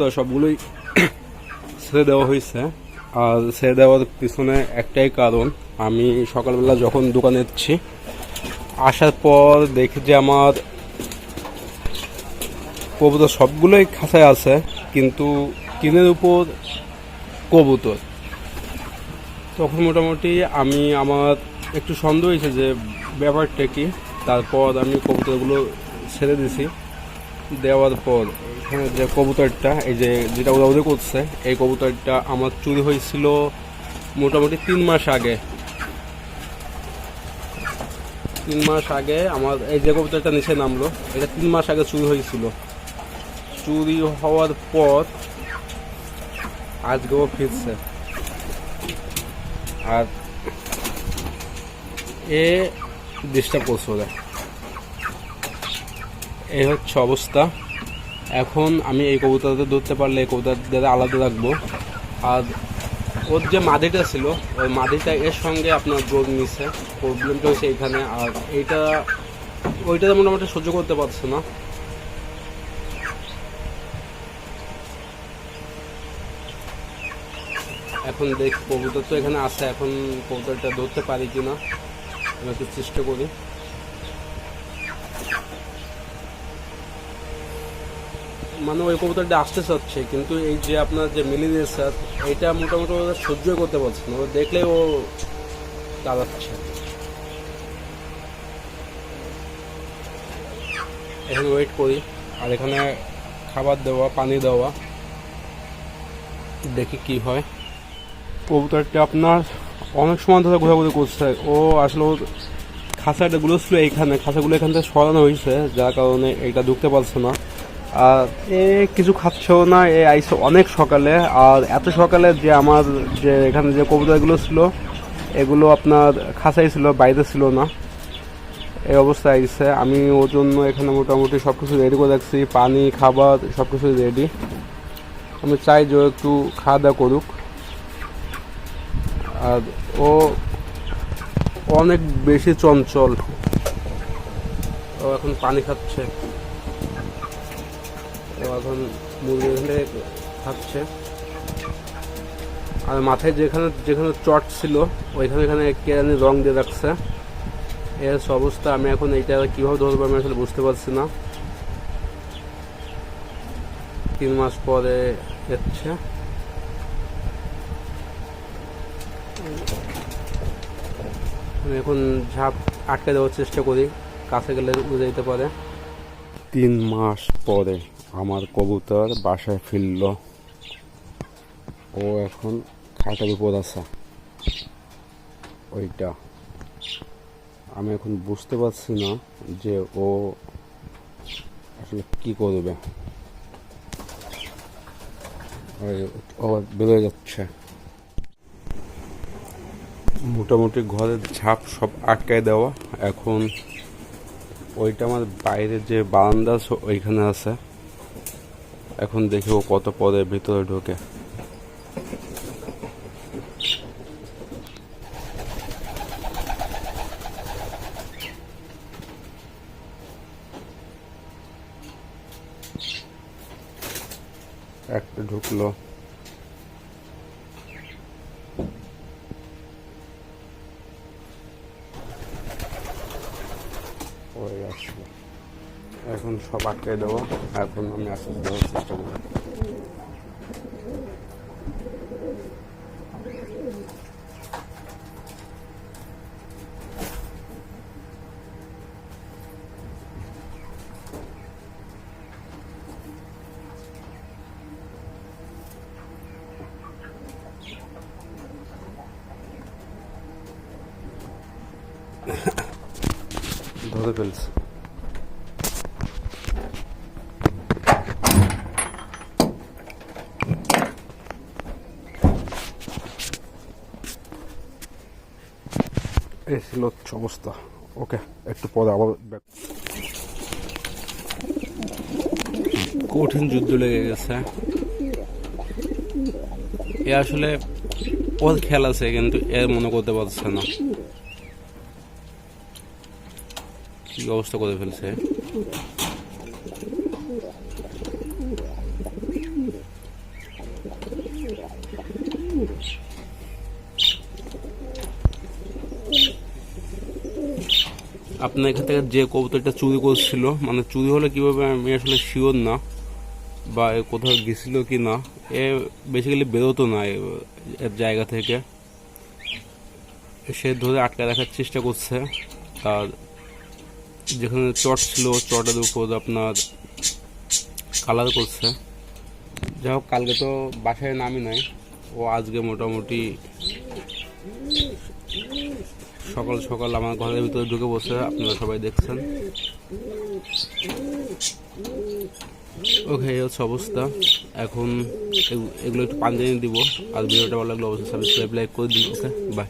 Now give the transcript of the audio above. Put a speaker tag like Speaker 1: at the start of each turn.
Speaker 1: তো সবগুলোই ছেড়ে দেওয়া হয়েছে। আর ছেড়ে দেওয়ার পিছনে একটাই কারণ, আমি সকালবেলা যখন দোকানে এসেছি, আসার পর দেখি যে আমার কবুতর সবগুলোই খাঁচায় আছে, কিন্তু টিনের উপর কবুতর। তখন মোটামুটি আমি, আমার একটু সন্দেহ হয়েছে যে ব্যাপারটা কি, তারপর আমি কবুতরগুলো ছেড়ে দিছি। দেওয়ার পর এখানে যে কবুতরটা, এই যে যেটা উড়াউড়ি করছে, এই কবুতরটা আমার চুরি হয়েছিল মোটামুটি তিন মাস আগে। তিন মাস আগে আমার এই যে কবুতরটা নিচে নামলো, এটা তিন মাস আগে চুরি হয়েছিল। চুরি হওয়ার পর আজকেও ফিরছে। আর এ ডিস্টার্ব করছে ওরা। এই হচ্ছে অবস্থা। এখন আমি এই কবুতরটা ধরতে পারলে এই কবুতরদের আলাদা রাখব। আর ওর যে মাদিটা ছিল, ওই মাদিটা এর সঙ্গে আপনার যোগ নিছে প্রবলেমটা হচ্ছে এইখানে আর এইটা, ওইটা মোটামুটি সহ্য করতে পারছে না। এখন দেখ, কবুতর তো এখানে আছে, এখন কবুতরটা ধরতে পারি কিনা, আমি একটু চেষ্টা করি। মানে ওই কবুতরটা আসতে চাচ্ছে, কিন্তু এই যে আপনার যে মিলি স্যার, এটা মোটামুটি ওরা সহ্য করতে পারছে না। ও দেখলে ও দাঁড়াচ্ছে। এখানে ওয়েট করি, আর এখানে খাবার দেওয়া, পানি দেওয়া, দেখি কি হয়। কবুতরটা আপনার অনেক সময় ধরে ঘোরাঘুরি করছে। ও আসলে ওর খাঁচাটাগুলো ছিল এইখানে, খাঁচাগুলো এখান থেকে সরানো হয়েছে, যার কারণে এটা ঢুকতে পারছে না। এ কিছু খাচ্ছেও না, এ আইসে অনেক সকালে। আর এত সকালে যে আমার যে এখানে যে কবুতরগুলো ছিল, এগুলো আপনার খাঁচাই ছিল, বাইরে ছিল না। এই অবস্থা আইসে আমি ওর জন্য এখানে মোটামুটি সব কিছু রেডি করে রাখছি। পানি, খাবার সব কিছু রেডি আমি চাই যে একটু খাওয়া দাওয়া করুক। আর ও অনেক বেশি চঞ্চল। ও এখন পানি খাচ্ছে। ও এখন মুরগি খাচ্ছে আর মাথায় যেখানে যেখানে চট ছিল, ওইখানে এখানে কেরানি রং দিয়ে রাখছে। এর অবস্থা আমি এখন এইটা কীভাবে ধরবো আমি আসলে বুঝতে পারছি না। তিন মাস পরে এসছে। আমি এখন ঝাঁপ আটকে দেওয়ার চেষ্টা করি, কাছে গেলে উড়ে যেতে পারে। তিন মাস পরে। আমার কবুতর বাসায় ফিরল। ও এখন খাটের উপর আছে। ওইটা। আমি এখন বুঝতে পারছি না যে ও আসলে কি করবে। বেরোয় যাচ্ছে। মোটামুটি ঘরের ঝাপ সব আটকায় দেওয়া। এখন ওইটা আমার বাইরে যে বারান্দা আছে, ওইখানে আছে। এখন দেখি ও কত পরে ভিতরে ঢোকে। একটা ঢুকলো। ওই আসলো এখন সব আটকে দেবো। এখন আমি আস্তে আস্তে দেওয়ার চেষ্টা করব। ধরে ফেলছে। এই ছিল অবস্থা? ওকে, একটু পরে আবার. কঠিন যুদ্ধ লেগে গেছে। এ আসলে ওর খেয়াল আছে, কিন্তু এর মনে করতে পারছে না। কি অবস্থা করে ফেলছে? আপনার এখান থেকে যে কবুতরটা চুরি করছিল মানে চুরি হলে কীভাবে আমি আসলে শিওর না, বা কোথাও গেছিল কি না, এ বেসিক্যালি বেরোতো না এর জায়গা থেকে। সে ধরে আটকে রাখার চেষ্টা করছে, তার যেখানে চট ছিল, চটের উপর আপনার কালার করছে। যাই হোক, কালকে তো বাসায় নামি নাই, ও আজকে মোটামুটি সকাল সকাল আমার ঘরের ভিতরে ঢুকে বসে আপনারা সবাই দেখছেন। ওকে হচ্ছে অবস্থা। এখন এগুলো একটু পানি দিব। আর ভিডিওটা ভালো লাগলে অবশ্যই সাবস্ক্রাইব লাইক করে দিন ওকে বাই